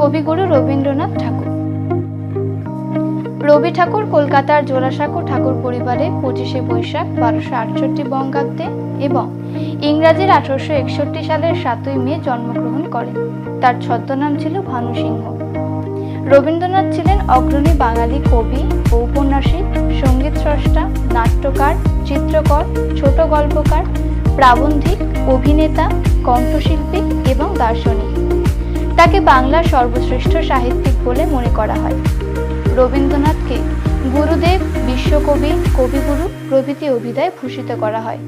কবিগুরু রবীন্দ্রনাথ ঠাকুর। রবি ঠাকুর কলকাতার জোড়াসাঁকো ঠাকুর পরিবারে পঁচিশে বৈশাখ বারোশো আটষট্টি বঙ্গাব্দে এবং ইংরাজির আঠারোশো একষট্টি সালের সাতই মে জন্মগ্রহণ করেন। তার ছদ্মনাম ছিল ভানু সিংহ রবীন্দ্রনাথ ছিলেন অগ্রণী বাঙালি কবি ঔপন্যাসিক সংগীত স্রষ্টা, নাট্যকার, চিত্রকর, ছোট গল্পকার, প্রাবন্ধিক, অভিনেতা, কণ্ঠশিল্পী এবং দার্শনিক। তাকে বাংলার সর্বশ্রেষ্ঠ সাহিত্যিক বলে মনে করা হয়। রবীন্দ্রনাথকে গুরুদেব, বিশ্বকবি, কবিগুরু প্রভৃতি অভিধায় ভূষিত করা হয়।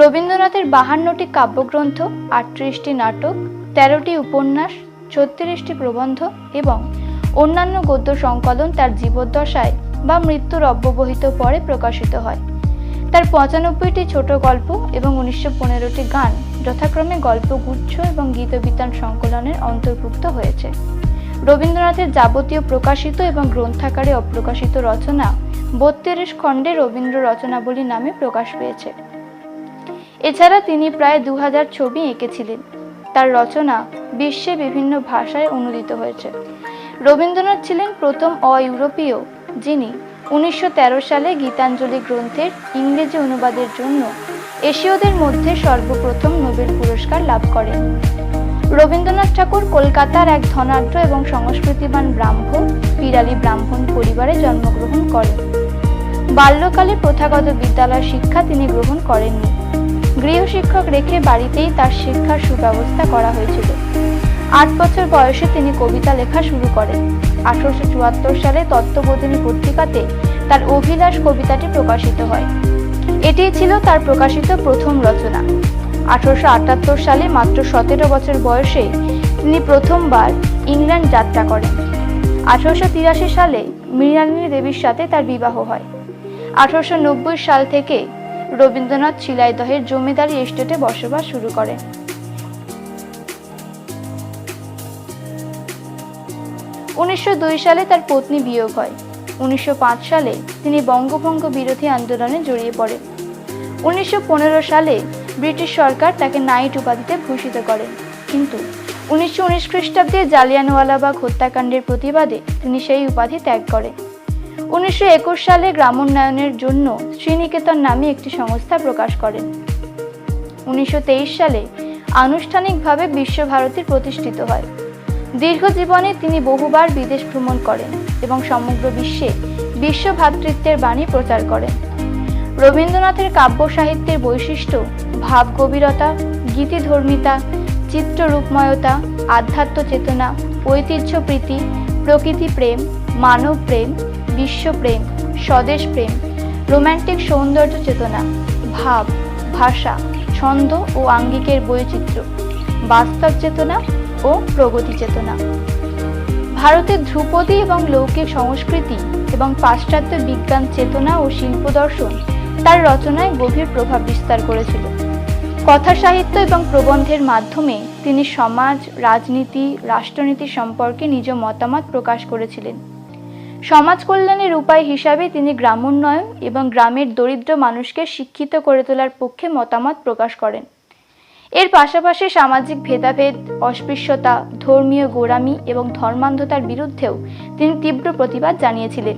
রবীন্দ্রনাথের বাহান্নটি কাব্যগ্রন্থ, আটত্রিশটি নাটক, তেরোটি উপন্যাস, ছত্রিশটি প্রবন্ধ এবং অন্যান্য গদ্য সংকলন তার জীবদ্দশায় বা মৃত্যুর অব্যবহিত পরে প্রকাশিত হয়। তার পঁচানব্বইটি ছোট গল্প এবং উনিশশো পনেরোটি গান যথাক্রমে গল্পগুচ্ছ এবং গীতবিতান সংকলনের অন্তর্ভুক্ত হয়েছে। রবীন্দ্রনাথের যাবতীয় প্রকাশিত এবং গ্রন্থাকারে অপ্রকাশিত রচনা বত্রিশ খণ্ডে রবীন্দ্র রচনাবলী নামে প্রকাশ পেয়েছে। এছাড়া তিনি প্রায় দু হাজার ছবি এঁকেছিলেন। তার রচনা বিশ্বে বিভিন্ন ভাষায় অনুদিত হয়েছে। রবীন্দ্রনাথ ছিলেন প্রথম অ ইউরোপীয় যিনি উনিশশো তেরো সালে গীতাঞ্জলি গ্রন্থের ইংরেজি অনুবাদের জন্য এশীয়দের মধ্যে সর্বপ্রথম নোবেল পুরস্কার লাভ করেন। রবীন্দ্রনাথ ঠাকুর কলকাতার এক ধনাঢ্য এবং সংস্কৃতিবান ব্রাহ্মণ পিরালি ব্রাহ্মণ পরিবারে জন্মগ্রহণ করেন। বাল্যকালে প্রথাগত বিদ্যালয় শিক্ষা তিনি গ্রহণ করেননি। গৃহশিক্ষক রেখে বাড়িতেই তার শিক্ষার সুব্যবস্থা করা হয়েছিল। আট বছর বয়সে তিনি কবিতা লেখা শুরু করেন। আঠারোশো চুয়াত্তর সালে তত্ত্ববোধিনী পত্রিকাতে তার অভিলাষ কবিতাটি প্রকাশিত হয়। এটিই ছিল তার প্রকাশিত প্রথম রচনা। আঠারোশো আটাত্তর সালে মাত্র সতেরো বছর বয়সে তিনি প্রথমবার ইংল্যান্ড যাত্রা করেন। আঠারোশো তিরাশি সালে মৃণালিনী দেবীর সাথে তার বিবাহ হয়। আঠারোশো নব্বই সাল থেকে রবীন্দ্রনাথ শিলাইদহের জমিদারি এস্টেটে বসবাস শুরু করেন। উনিশশো দুই সালে তার পত্নী বিয়োগ হয়। উনিশশো পাঁচ সালে তিনি বঙ্গভঙ্গ বিরোধী আন্দোলনে জড়িয়ে পড়েন। উনিশশো পনেরো সালে ব্রিটিশ সরকার তাকে নাইট উপাধিতে ভূষিত করেন কিন্তু উনিশশো উনিশ খ্রিস্টাব্দে জালিয়ানওয়ালাবাগ হত্যাকাণ্ডের প্রতিবাদে তিনি সেই উপাধি ত্যাগ করেন। উনিশশো একুশ সালে গ্রামোন্নয়নের জন্য শ্রীনিকেতন নামে একটি সংস্থা প্রকাশ করেন। উনিশশো তেইশ সালে আনুষ্ঠানিকভাবে বিশ্বভারতী প্রতিষ্ঠিত হয়। দীর্ঘ জীবনে তিনি বহুবার বিদেশ ভ্রমণ করেন এবং সমগ্র বিশ্বে বিশ্ব ভ্রাতৃত্বের বাণী প্রচার করেন। রবীন্দ্রনাথের কাব্য সাহিত্যের বৈশিষ্ট্য ভাব গভীরতা, গীতিধর্মিতা, চিত্ররূপময়তা, আধ্যাত্ম চেতনা, ঐতিহ্য প্রীতি, প্রকৃতি প্রেম, মানব প্রেম বিশ্বপ্রেম স্বদেশ প্রেম, রোম্যান্টিক সৌন্দর্য চেতনা, ভাব, ভাষা, ছন্দ ও আঙ্গিকের বৈচিত্র্য, বাস্তব চেতনা ও প্রগতি চেতনা। ভারতের ধ্রুপদী এবং লৌকিক সংস্কৃতি এবং পাশ্চাত্য বিজ্ঞান চেতনা ও শিল্প দর্শন তার রচনায় গভীর প্রভাব বিস্তার করেছিল। কথা সাহিত্য এবং প্রবন্ধের মাধ্যমে তিনি সমাজ, রাজনীতি, রাষ্ট্রনীতি সম্পর্কে নিজ মতামত প্রকাশ করেছিলেন। সমাজ কল্যাণের উপায় হিসাবে তিনি গ্রামোন্নয়ন এবং গ্রামের দরিদ্র মানুষকে শিক্ষিত করে তোলার পক্ষে মতামত প্রকাশ করেন। এর পাশাপাশি সামাজিক ভেদাভেদ, অস্পৃশ্যতা, ধর্মীয় গোড়ামি এবং ধর্মান্ধতার বিরুদ্ধেও তিনি তীব্র প্রতিবাদ জানিয়েছিলেন।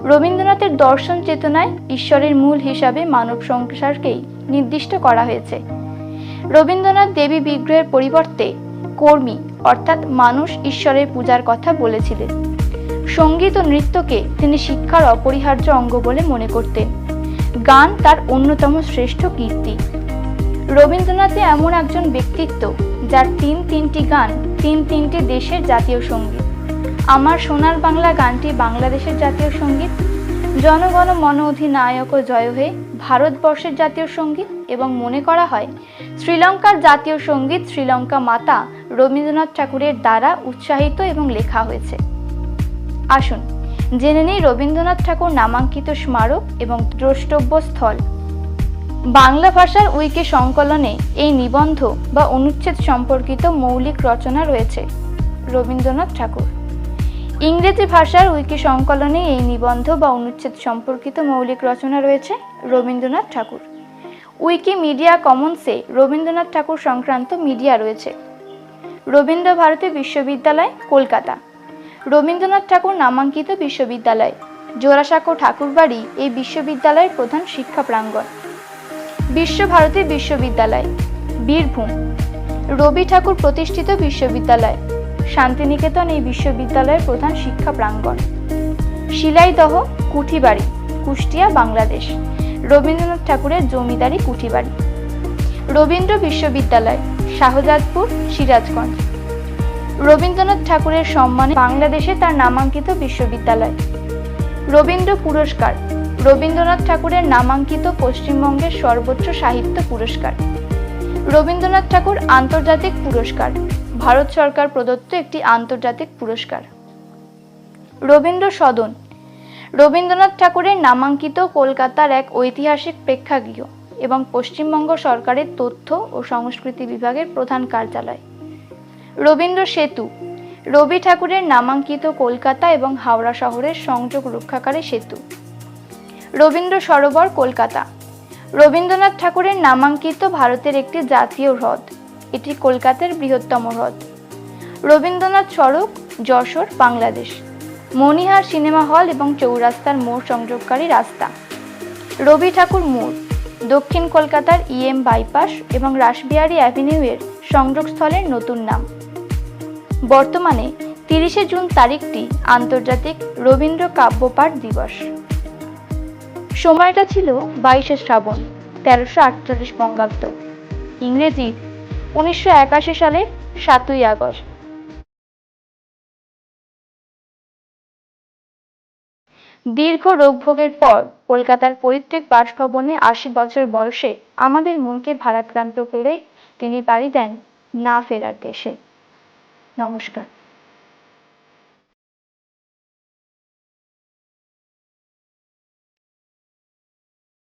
রবীন্দ্রনাথের দর্শন চেতনায় ঈশ্বরের মূল হিসাবে মানব সংসারকেই নির্দিষ্ট করা হয়েছে। রবীন্দ্রনাথ দেবী বিগ্রহের পরিবর্তে কর্মী, অর্থাৎ মানুষ ঈশ্বরের পূজার কথা বলেছিলেন। সংগীত ও নৃত্যকে তিনি শিক্ষার অপরিহার্য অঙ্গ বলে মনে করতেন। গান তার অন্যতম শ্রেষ্ঠ কীর্তি। রবীন্দ্রনাথে এমন একজন ব্যক্তিত্ব যার তিন তিনটি গান, তিন তিনটি দেশের জাতীয় সংগীত। আমার সোনার বাংলা গানটি বাংলাদেশের জাতীয় সংগীত, জনগণ মন অধিনায়ক জয় হয়ে ভারতবর্ষের জাতীয় সংগীত এবং মনে করা হয় শ্রীলঙ্কার জাতীয় সংগীত শ্রীলঙ্কা মাতা রবীন্দ্রনাথ ঠাকুরের দ্বারা উৎসাহিত এবং লেখা হয়েছে। আসুন, জেনে নেই রবীন্দ্রনাথ ঠাকুর নামাঙ্কিত স্মারক এবং দ্রষ্টব্য স্থল বাংলা ভাষার উইকি সংকলনে এই নিবন্ধ বা অনুচ্ছেদ সম্পর্কিত মৌলিক রচনা রয়েছে। রবীন্দ্রনাথ ঠাকুর। ইংরেজি ভাষার উইকি সংকলনে এই নিবন্ধ বা অনুচ্ছেদ সম্পর্কিত মৌলিক রচনা রয়েছে রবীন্দ্রনাথ ঠাকুর। উইকি মিডিয়া কমন্সে রবীন্দ্রনাথ ঠাকুর সংক্রান্ত মিডিয়া রয়েছে। রবীন্দ্র ভারতী বিশ্ববিদ্যালয়, কলকাতা। রবীন্দ্রনাথ ঠাকুর নামাঙ্কিত বিশ্ববিদ্যালয়। জোড়াসাঁকো ঠাকুরবাড়ি এই বিশ্ববিদ্যালয়ের প্রধান শিক্ষা প্রাঙ্গণ। বিশ্বভারতী বিশ্ববিদ্যালয়, বীরভূম। রবি ঠাকুর প্রতিষ্ঠিত বিশ্ববিদ্যালয়, শান্তিনিকেতন এই বিশ্ববিদ্যালয়ের প্রধান শিক্ষা প্রাঙ্গণ। শিলাইদহ, কুঠিবাড়ি, কুষ্টিয়া, বাংলাদেশ। রবীন্দ্রনাথ ঠাকুরের জমিদারি কুঠিবাড়ি। রবীন্দ্র বিশ্ববিদ্যালয়, শাহজাদপুর, সিরাজগঞ্জ। রবীন্দ্রনাথ ঠাকুরের সম্মানে বাংলাদেশে তার নামাঙ্কিত বিশ্ববিদ্যালয়। রবীন্দ্র পুরস্কার রবীন্দ্রনাথ ঠাকুরের নামাঙ্কিত পশ্চিমবঙ্গের সর্বোচ্চ সাহিত্য পুরস্কার। রবীন্দ্রনাথ ঠাকুর আন্তর্জাতিক পুরস্কার, ভারত সরকার প্রদত্ত একটি আন্তর্জাতিক পুরস্কার। রবীন্দ্র সদন, রবীন্দ্রনাথ ঠাকুরের নামাঙ্কিত কলকাতার এক ঐতিহাসিক প্রেক্ষাগৃহ এবং পশ্চিমবঙ্গ সরকারের তথ্য ও সংস্কৃতি বিভাগের প্রধান কার্যালয়। রবীন্দ্র সেতু, রবি ঠাকুরের নামাঙ্কিত কলকাতা এবং হাওড়া শহরের সংযোগ রক্ষাকারী সেতু। রবীন্দ্র সরোবর, কলকাতা। রবীন্দ্রনাথ ঠাকুরের নামাঙ্কিত ভারতের একটি জাতীয় হ্রদ। এটি কলকাতার বৃহত্তম হ্রদ। রবীন্দ্রনাথ সড়ক যশোর, বাংলাদেশ। মণিহার সিনেমা হল এবং চৌরাস্তার মোড় সংযোগকারী রাস্তা। রবি ঠাকুর মোড়, দক্ষিণ কলকাতার ইএম বাইপাস এবং রাসবিহারী অ্যাভিনিউয়ের সংযোগস্থলের নতুন নাম। বর্তমানে তিরিশে জুন তারিখটি আন্তর্জাতিক রবীন্দ্র কাব্যপাঠ দিবস। সময়টা ছিল বাইশে শ্রাবণ, তেরোশো আটচল্লিশ বঙ্গাব্দ, ইংরেজি উনিশশো একাশি সালের সাতই আগস্ট। দীর্ঘ রোগভোগের পর কলকাতার পৈতৃক বাসভবনে আশি বছর বয়সে আমাদের মনকে ভারাক্রান্ত করে তিনি পাড়ি দেন না ফেরার দেশে। নমস্কার।